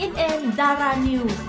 CNN ดารานิวส์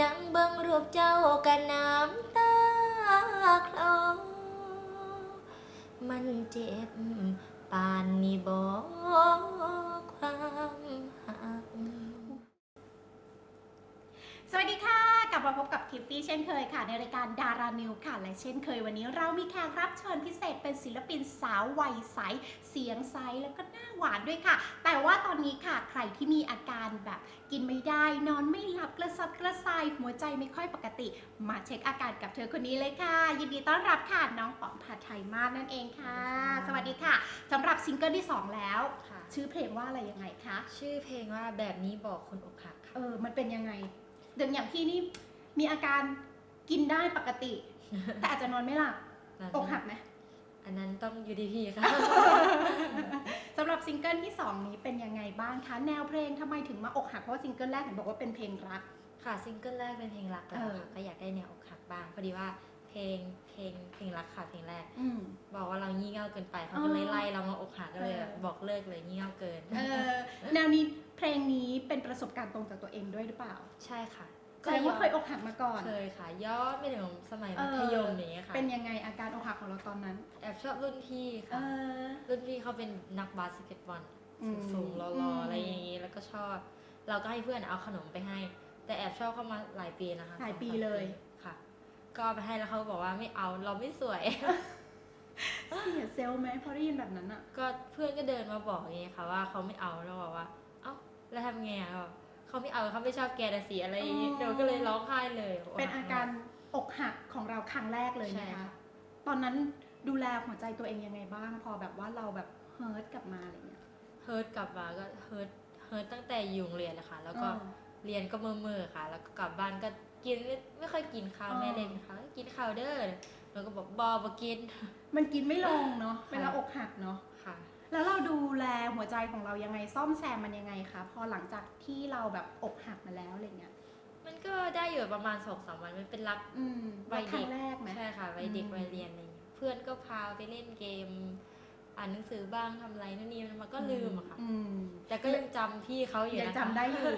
นั่งเบิ่งรูปเจ้ากันน้ำตาคลอมันเจ็บปานนี้บอกความหัก สวัสดีค่ะ กลับ มาพบกับทิฟฟี่เช่นเคยค่ะ ในรายการดารานิวค่ะ และเช่นเคยวันนี้เรามีแขกรับเชิญพิเศษเป็นศิลปินสาววัยใส เสียงใสแล้วก็หน้าหวานด้วยค่ะ แต่ว่าตอนนี้ค่ะใครที่มีอาการแบบกินไม่ได้ นอนไม่หลับกระสับกระส่ายหัวใจไม่ค่อยปกติ มาเช็คอาการกับเธอคนนี้เลยค่ะ ยินดีต้อนรับค่ะน้องป๋อมผัดไทยมากนั่นเองค่ะ สวัสดีค่ะสำหรับซิงเกิลที่สองแล้ว ค่ะ ชื่อเพลงว่าอะไรยังไงคะชื่อเพลงว่าแบบนี้บอกคนอกหักค่ะ เออมันเป็นยังไงเดิมอย่างพี่นี่ มีอาการกินได้ปกติ แต่อาจจะนอนไม่หลับอกหักไหมอันนั้นต้องอยู่ที่พี่ค่ะสำหรับซิงเกิลที่ 2 นี้เป็นยังไงบ้างคะ แนวเพลงทำไมถึงมาอกหัก เพราะว่าซิงเกิลแรกเห็นบอกว่าเป็นเพลงรัก ค่ะซิงเกิลแรกเป็นเพลงรักแล้วเออค่ะก็อยากได้แนวอกหักบ้างพอดีว่าเพลงเพลงเพลงรักค่ะเพลงแรกอืมบอกว่าเรางี่เง่าเกินไปเขาอ๋อก็เลยไล่เรามาอกหักก็เลยเออบอกเลิกเลยงี่เง่าเกินเออแนวนี้เพลงนี้เป็นประสบการณ์ตรงจากตัวเองด้วยหรือเปล่า ใช่ค่ะ แสดงว่าเคยอกหักมาก่อน เคยค่ะย้อนไปถึงสมัยเอมัอธยมอย่างเงี้ยค่ะ เป็นยังไงอาการอกหักของเราตอนนั้น แอบชอบรุ่นพี่เอค่ะ อ รุ่นพี่เขาเป็นนักบาสเกตบอลอืมสูงๆรอือมๆอะไรอย่างงี้แล้วก็ชอบ เราก็ให้เพื่อนเอาขนมไปให้ แต่แอบชอบเข้ามาหลายปีนะคะหลายปีสองสมเลย ค่ะ ก็เอาไปให้แล้วเขาบอกว่าไม่เอาเราไม่สวย เสียเซลล์ไหมพอได้ยินแบบนั้นอะก็เพื่อนก็เดินมาบอกอย่างเงี้ยค่ะว่าเขาไม่เอาแล้วบอกว่า เอ้าแล้วทำไงอะบอก เขาไม่เอาเขาไม่ชอบแกแต่สีอะไรอย่างงี้เดี๋ยวก็เลยร้องไห้เลยเป็นอาการอกหักของเราครั้งแรกเลยใช่นะคะ ค่ะตอนนั้นดูแลหัวใจตัวเองยังไงบ้าง พอแบบว่าเราแบบเฮิร์ตกลับมาอะไรเงี้ยเฮิร์ตกลับมาก็เฮิร์ตเฮิร์ตตั้งแต่อยู่โรงเรียนเลยค่ะแล้วก็ เออ เรียนก็เมื่อเมื่อๆค่ะ แล้วก็กลับบ้านก็กินไม่ไม่ค่อยกินข้าวอ๋อ แม่เลยกินข้าวกินข้าวเด้อแล้วก็บอกบอบอกกิน มันกินไม่ลงเนาะค่ะ เวลาอกหักเนาะค่ะ แล้วเราดูแลหัวใจของเรายังไงซ่อมแซมมันยังไงคะพอหลังจากที่เราแบบอกหักมาแล้วอะไรเงี้ยมันก็ได้อยู่ประมาณสองสามวันมันเป็นรักอืมวัยครั้เด็กงแรกไหมใช่ค่ะวัยเด็กอืมวัยเรียนอะไรอย่างเงี้ยเพื่อนก็พาไปเล่นเกม อ่านหนังสือบ้างทำอะไรนู่นนี่มันก็ลืมอะค่ะอืมแต่ก็ยังจำพี่เขาอยู่ยังนะคะ จำได้อยู่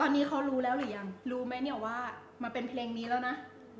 ตอนนี้เขารู้แล้วหรือยัง รู้ไหมเนี่ยว่ามาเป็นเพลงนี้แล้วนะ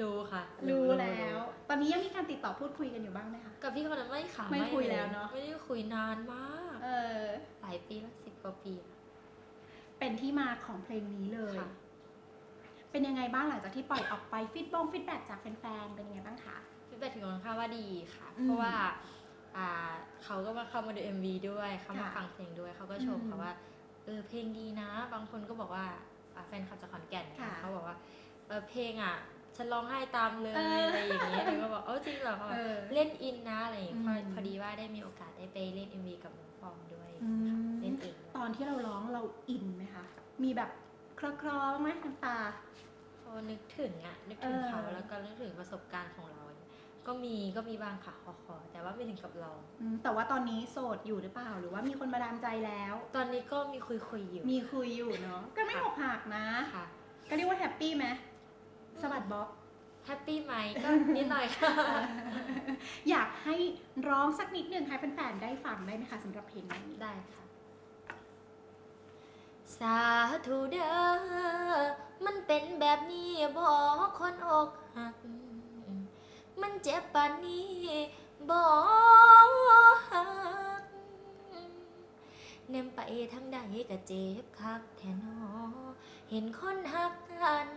รู้ค่ะรู้แล้ว ตอนนี้ยังมีการติดต่อพูดคุยกันอยู่บ้างไหมคะ กับพี่คนนั้นไม่ค่ะไม่คุยเแล้วเนอะไม่ได้คุยนานมาก เออหลายปีแล้วสิบกว่าปีแล้วเป็นที่มาของเพลงนี้เลยค่ะเป็นยังไงบ้างหลังจากที่ปล่อยออกไปฟีดบงฟีดแบ็จากแฟนๆเป็นยังไงบ้างคะฟีดแบ็ถึงค่อนข้างว่าดีค่ะอืมเพราะว่าอ่าเขาก็มาเข้ามาดู MV ด้วยเขามาค่ะฟังเพลงด้วยเขาก็ชมอืมค่ะว่าเออเพลงดีนะ บางคนก็บอกว่าอ่าแฟนคลับจากขอนแก่นเนี่ยค่ะเขาบอกว่าเออเพลงอะ ฉันร้องไห้ตามเลยเออออะไรอย่างเงี้ยเลยก็บอกเออจริงเหรอเขาบอกเออเล่นอินนะอะไรอย่างเงี้ยพออืมพอดีว่าได้มีโอกาสได้ไปเล่น MV กับน้องฟอมด้วยอืมเล่นเองด้วยตอนที่เราร้องเราอินไหมคะมีแบบคลอคลอๆบ้างไหมน้ำตาพอนึกถึงอะนึกถึงเออเขาแล้วก็นึกถึงประสบการณ์ของเรา ก็มีก็มีบ้างค่ะขอขอแต่ว่าไม่ถึงกับเราอืมแต่ว่าตอนนี้โสดอยู่หรือเปล่าหรือว่ามีคนมาดามใจแล้ว ตอนนี้ก็มีคุยคุยๆอยู่ มีคุยอยู่เนาะก็ไม่อกหักนะค่ะก็เรียกว่าแฮปปี้ไหม สวัสดบ๊อบแฮปปี้ไหมก็นิดหน่อยค่ะ อยากให้ร้องสักนิดหนึ่งให้แฟนๆได้ฟังได้ไหมคะสำหรับเพลงนี้ได้ค่ะ สาธุเด้อมันเป็นแบบนี้บอกคนอกหัก มันเจ็บปานนี้บอกหักเนมไปทางใดก็เจ็บคักแทนอเห็นคนหักกัน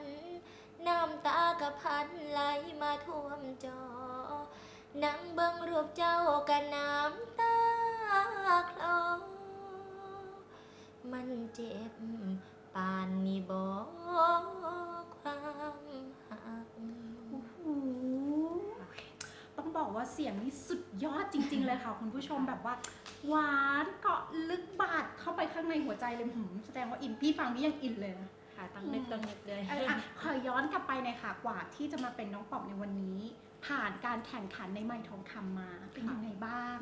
น้ำตากระพันไหลมาท่วมจอ นั่งเบิ่งรูปเจ้ากันน้ำตาคลอ มันเจ็บปานนี้บอกความหักโอ้โหต้องบอกว่าเสียงนี่สุดยอดจริง ๆ เลยค่ะ คุณผู้ชมแบบว่า หวานเกาะลึกบาดเข้าไปข้างในหัวใจเลยหืมแสดงว่าอินพี่ฟังนี่ยังอินเลยนะ ค่ะต้องนึกต้องนึกเลย เอออะขอย้อนกลับไปหน่อยค่ะ กว่าที่จะมาเป็นน้องปอบในวันนี้ ผ่านการแข่งขันในไม้ทองคำมา เป็นยังไงบ้าง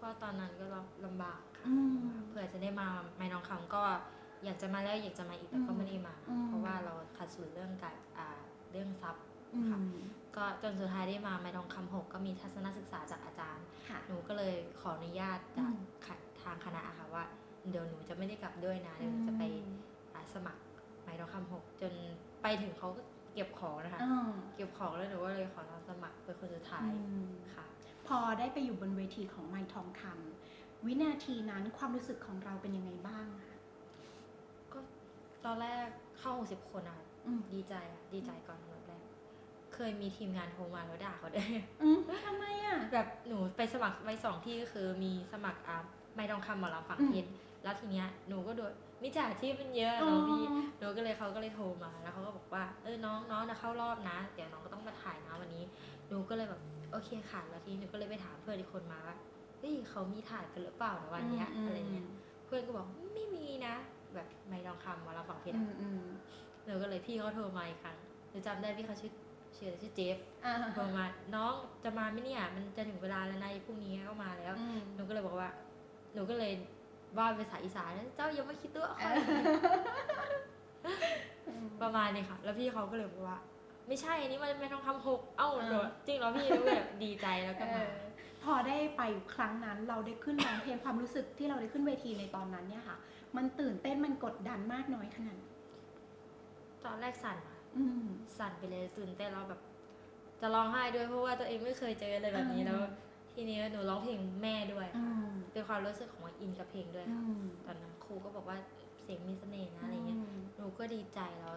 ก็ตอนนั้นก็ลำบากค่ะอืมเผื่อจะได้มาไม่น้องคำก็อยากจะมาแล้วอยากจะมาอีกแต่ก็ไม่ได้มา อืม เพราะว่าเราขัดสนเรื่องการอ่าเรื่องทรัพย์ อืค่ะมก็จนสุดท้ายได้มาไม่น้องคำหกก็มีทัศนศึกษาจากอาจารย์ ค่ะ หนูก็เลยขออนุญาตจากอืมค่ะทางคณะอะค่ะว่าหเดี๋ยวหนูจะไม่ได้กลับด้วยนะเดี๋ยวหนูจะไป อ่าสมัคร ไม้ทองคำหกจนไปถึงเขาก็เก็บของนะคะอ่าเก็บของแล้วหนูก็เลยขอรับสมัครเป็นคนสุดท้ายอืมค่ะ พอได้ไปอยู่บนเวทีของไม้ทองคำวินาทีนั้นความรู้สึกของเราเป็นยังไงบ้างคะก็ตอนแรกเข้า60คนนะคะอืมดีใจอะดีใจก่อนอันดับแรก เคยมีทีมงานโทรมาแล้วด่าเขาด้วยอืมทำไมอะแบบหนูไปสมัครไปสองที่ก็คือมีสมัครอะไม่ทองคำหมอลำฝั่งอืมเพชร แล้วทีเนี้ยหนูก็โดนมิจฉาชีพมันเยอะเนาะพี่หนูก็เลยเขาก็เลยโทรมาแล้วเขาก็บอกว่าเออน้องน้องจะเข้ารอบนะ เดี๋ยวน้องก็ต้องมาถ่ายนะวันนี้หนูก็เลยแบบโอเคค่ะแล้วทีนี้หนูก็เลยไปถามเพื่อนอีกคนมาว่าเฮ้ยเขามีถ่ายกันหรือเปล่านะวันเนี้ยอะไรเงี้ยเพื่อนก็บอกไม่มีนะ แบบไม่ทองคำหมอลำฝั่งเพชรอือะมอืมหนูก็เลยพี่เขาโทรมาอีกครั้งหนูจำได้พี่เขาชื่อชื่ออะไรชื่อเจฟอ่าโทรมาน้องจะมาไหมเนี่ย มันจะถึงเวลาแล้วนะพรุ่งนี้ก็มาแล้วอืมหนูก็เลยบอกว่าหนูก็เลย ว่าเป็นภาษาอีสานเจ้ายังไม่คิดตัวเอค่อยอประมาณนี้ค่ะ แล้วพี่เขาก็เลยบอกว่า ไม่ใช่อันนี้มันเป็นทองคำหกเอ้าเออหนูจริงเหรอพี่หนูแบบดีใจแล้วก็เอมาอพอได้ไปครั้งนั้นเราได้ขึ้นร้องเพลงความรู้สึกที่เราได้ขึ้นเวทีในตอนนั้นเนี่ยค่ะ มันตื่นเต้นมันกดดันมากน้อยขนาดไหนตอนแรกสั่นค่ะอืมสั่นไปเลยตื่นเต้นแล้วแบบ จะร้องไห้ด้วยเพราะว่าตัวเองไม่เคยเจออะไรแบบนี้อืมแล้ว ทีนี้หนูร้องเพลงแม่ด้วยอืค่ะม เป็นความรู้สึกของว่าอินกับเพลงด้วยอืค่ะมตอนนั้นครูก็บอกว่าเสียงมีเสน่ห์นะอะไรเงี้ยมหนูก็ดีใจแล้ว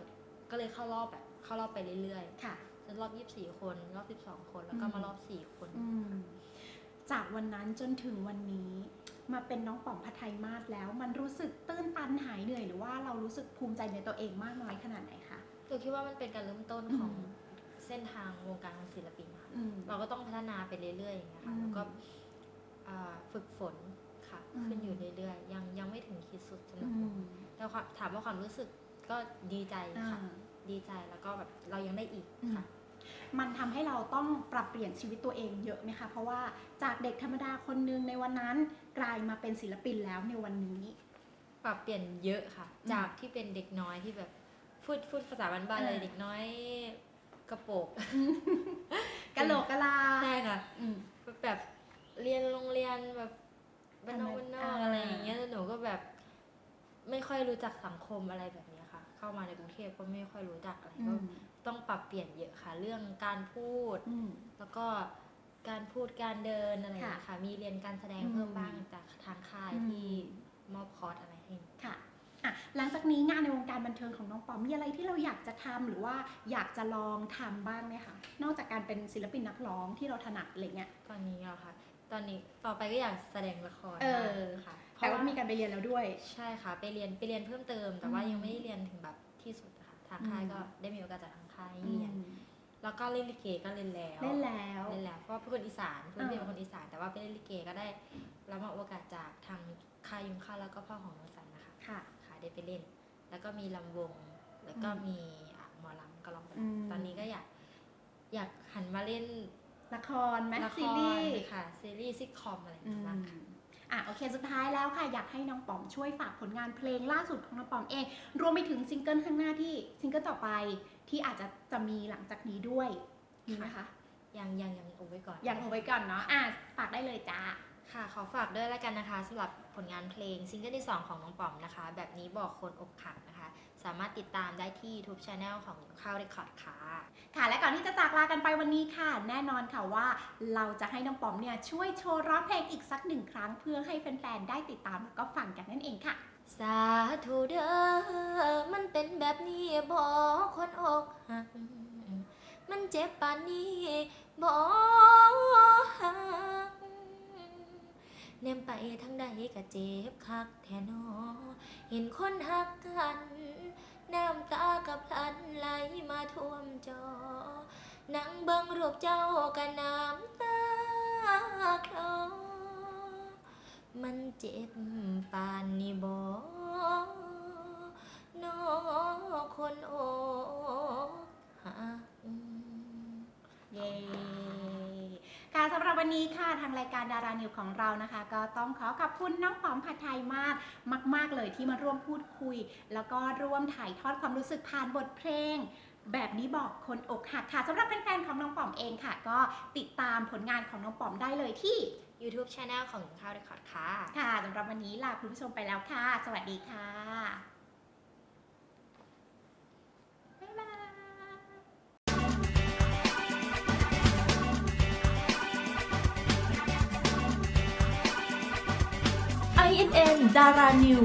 ก็เลยเข้ารอบแบบเข้ารอบไปเรื่อยค่ะ ๆจนรอบ 24 คน รอบ 12 คน แล้วก็อืม มารอบ 4 คน อืม จากวันนั้นจนถึงวันนี้ มาเป็นน้องป๋อมพัทไทยมาศแล้ว มันรู้สึกตื้นตันหายเหนื่อยหรือว่าเรารู้สึกภูมิใจในตัวเองมากน้อยขนาดไหนคะ หนูคิดว่ามันเป็นการเริ่มต้นของอืมเส้นทางวงการศิลปินค่ะอืมเราก็ต้องพัฒนาไปเรื่อยๆอย่างเงี้ยค่ะอืมแล้วก็อ่าฝึกฝนค่ะอืมขึ้นอยู่เรื่อยๆยังยังไม่ถึงขีดสุดสำหรับอืหนูมแต่ความถามว่าความรู้สึกก็ดีใจอ่าค่ะ ดีใจแล้วก็แบบเรายังได้อีกอืมค่ะมันทำให้เราต้องปรับเปลี่ยนชีวิตตัวเองเยอะไหมคะ เพราะว่าจากเด็กธรรมดาคนหนึงในวันนั้นกลายมาเป็นศิลปินแล้วในวันนี้ ปรับเปลี่ยนเยอะค่ะอืมจากที่เป็นเด็กน้อยที่แบบพูดพูดภาษาบ้านๆเลยเออเด็กน้อย กระโปกกะโหลกกะลาใช่ค่ะอืมแบบเรียนโรงเรียนแบบบ้านนอกทำไมบ้านนอกอ่าอะไรอย่างเงี้ยหนูก็แบบ ไม่ค่อยรู้จักสังคมอะไรแบบเนี้ยค่ะ เข้ามาในกรุงเทพก็ไม่ค่อยรู้จักอะไรอืก็มต้องปรับเปลี่ยนเยอะค่ะ เรื่องการพูดอืมแล้วก็การพูดการเดินอะไรอย่างเงี้ยค่ะค่ะมีเรียนการแสดงอืมเพิ่มบ้างจากทางค่ายอืมที่มอบคอร์สอะไรให้ค่ะ อะหลังจากนี้งานในวงการบันเทิงของน้องปอมมีอะไรที่เราอยากจะทำหรือว่าอยากจะลองทำบ้างไหมคะนอกจากการเป็นศิลปินนักร้องที่เราถนัดอะไรเงี้ย ตอนนี้อะค่ะตอนนี้ต่อไปก็อยากแสดงละครเออ ค่ะเพแต่ราะว่าว่ามีการไปเรียนแล้วด้วย ใช่ค่ะ ไปเรียนไปเรียนเพิ่มเติม แต่ว่าอืมยังไม่ได้เรียนถึงแบบที่สุดอะค่ะทางค่ายอืม ก็ได้มีโอกาสจากทางค่ายให้อืเรียนมแล้วก็เล่นลิเกก็เล่นแล้วเล่นแล้ว เล่นแล้วเพราะว่าเป็นคนอีสานเพื่อนอ่าเป็นคนอีสาน แต่ว่าไปเล่นลิเกก็ได้รับมาโอกาสจากทางค่ายยุงข้าวแล้วก็พ่อของน้องสันนะคะ ค่ะค่ะ ได้ไปเล่น แล้วก็มีลำวง แล้วก็อืมมีอะหมอลำก็ร้องไปอืม ตอนนี้ก็อยาก อยากหันมาเล่นละครไหมละคซีรรีส์ค่ะซีรีส์ซิทคอมอะไรอย่างอืเงี้ยมบ้างค่ะ อะโอเค สุดท้ายแล้วค่ะ อยากให้น้องปอมช่วยฝากผลงานเพลงล่าสุดของน้องปอมเอง รวมไปถึงซิงเกิลข้างหน้าที่ซิงเกิลต่อไปที่อาจจะจะมีหลังจากนี้ด้วยมีไหมคะยังยังยังเอาไว้ก่อนยังเอาไว้ก่อนเนาะอะฝากได้เลยจ้า ค่ะขอฝากด้วยแล้วกันนะคะสำหรับผลงานเพลงซิงเกิลที่ 2 ของน้องปอมนะคะ แบบนี้บอกคนอกหักนะคะ สามารถติดตามได้ที่ YouTube Channel ของข้าวเรคคอร์ดค่ะ ค่ะและก่อนที่จะจากลากันไปวันนี้ค่ะ แน่นอนค่ะว่าเราจะให้น้องปอมเนี่ยช่วยโชว์ร้องเพลงอีกสักหนึ่งครั้งเพื่อให้แฟนๆได้ติดตามแล้วก็ฟังกันนั่นเองค่ะ สาธุเด้อมันเป็นแบบนี้บอกคนอกหักมันเจ็บปานนี้บอกหัก เนมไปทางใดก็เจ็บคักแทนอเห็นคนหักกัน น้ำตากับพลันไหลมาท่วมจอ นั่งเบิ่งรูปเจ้ากันน้ำตาคลอมันเจ็บปานนี้บ่นอคนอกหักเย้ ค่ะสำหรับวันนี้ค่ะทางรายการดารานิวของเรานะคะ ก็ต้องขอขอบคุณน้องปอมผัดไทยมากมาก ๆ เลยที่มาร่วมพูดคุย แล้วก็ร่วมถ่ายทอดความรู้สึกผ่านบทเพลง แบบนี้บอกคนอกหักค่ะสำหรับแฟนๆของน้องป๋อมเองค่ะ ก็ติดตามผลงานของน้องป๋อมได้เลยที่ YouTube Channel ของข้าวเรคคอร์ดค่ะ ค่ะสำหรับวันนี้ลาคุณผู้ชมไปแล้วค่ะ สวัสดีค่ะ ดารานิว